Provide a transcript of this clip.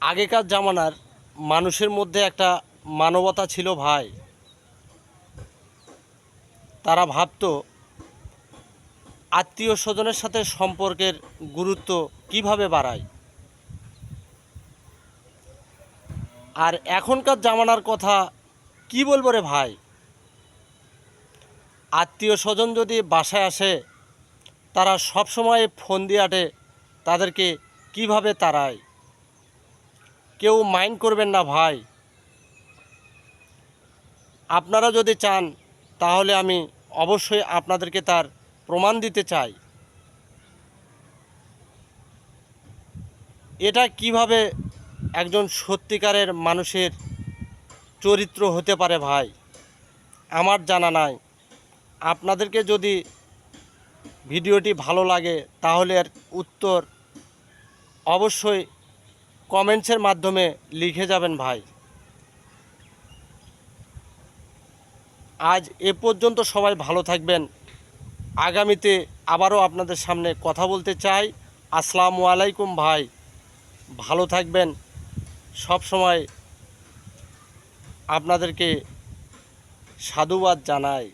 আগেকার জামানার মানুষের মধ্যে একটা মানবতা ছিল ভাই। তারা ভাবতো, আত্মীয় স্বজনের সাথে সম্পর্কের গুরুত্ব কীভাবে বাড়ায়? আর এখনকার জামানার কথা কি বলব রে ভাই? আত্মীয় স্বজন যদি বাসায় আসে, তারা সব সময় ফোন দিয়ে আটে তাদেরকে কীভাবে তাড়ায়? কেউ মাইন্ড করবেন না ভাই। আপনারা যদি চান, তাহলে আমি অবশ্যই আপনাদেরকে তার প্রমাণ দিতে চাই। এটা কীভাবে একজন সত্যিকারের মানুষের চরিত্র হতে পারে ভাই? আমার জানা নাই। আপনাদেরকে যদি ভিডিওটি ভালো লাগে, তাহলে উত্তর অবশ্যই কমেন্টসের মাধ্যমে লিখে যাবেন ভাই। আজ এ পর্যন্ত সবাই ভালো থাকবেন। আগামীতে আবারও আপনাদের সামনে কথা বলতে চাই। আসসালামু আলাইকুম ভাই। ভালো থাকবেন। সব সময় আপনাদেরকে সাধুবাদ জানাই।